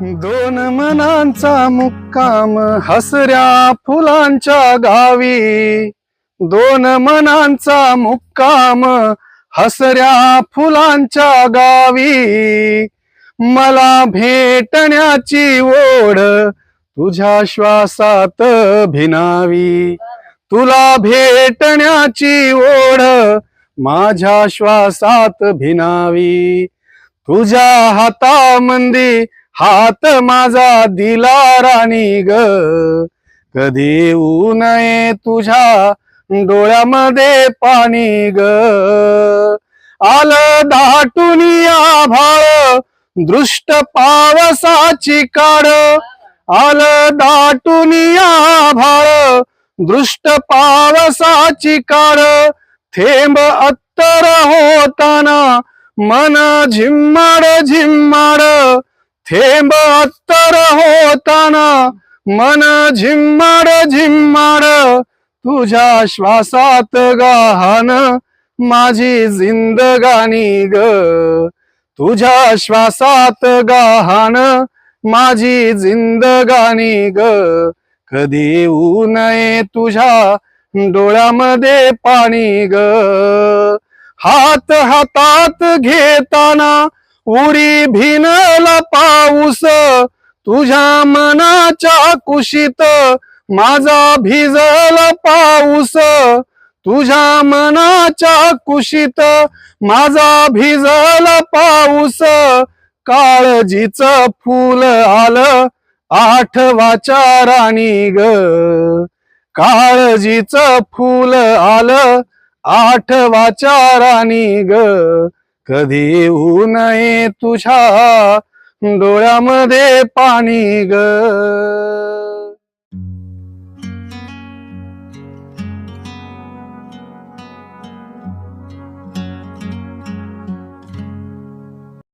दोन मनांचा मुक्काम हसऱ्या फुलांच्या गावी. दोन मनांचा मुक्काम हसऱ्या फुलांच्या गावी. मला भेटण्याची ओढ तुझ्या श्वासात भिनावी. तुला भेटण्याची ओढ माझ्या श्वासात भिनावी. तुझ्या हातामंदी हात माझा दिला राणी ग. कधी येऊ नये तुझ्या डोळ्यामध्ये पाणी ग. आलं दाटून आभाळ दृष्ट पावसाची काढ आलं दाटून आभाळ दृष्ट पावसाची काढ थेंब अत्तर होताना मन झिम्माड झिम्माड थेंब अत्तर होताना मन झिम्माड झिम्माड तुझ्या श्वासात गहान माझी जिंदगानी ग. तुझ्या श्वासात गहान माझी जिंदगानी ग. कधी येऊ नये तुझ्या डोळ्यामध्ये पाणी ग. हात हातात घेताना उरी भिनला पाऊस तुझ्या मनाच्या कुशीत माझा भिजला पाऊस तुझ्या मनाच्या कुशीत माझा भिजला पाऊस. काळजीच फूल आलं आठवाच्या राणी ग. काळजीच फूल आलं आठवाच्या राणी ग. कधी येऊ नये तुझ्या डोळ्यामध्ये पाणी ग.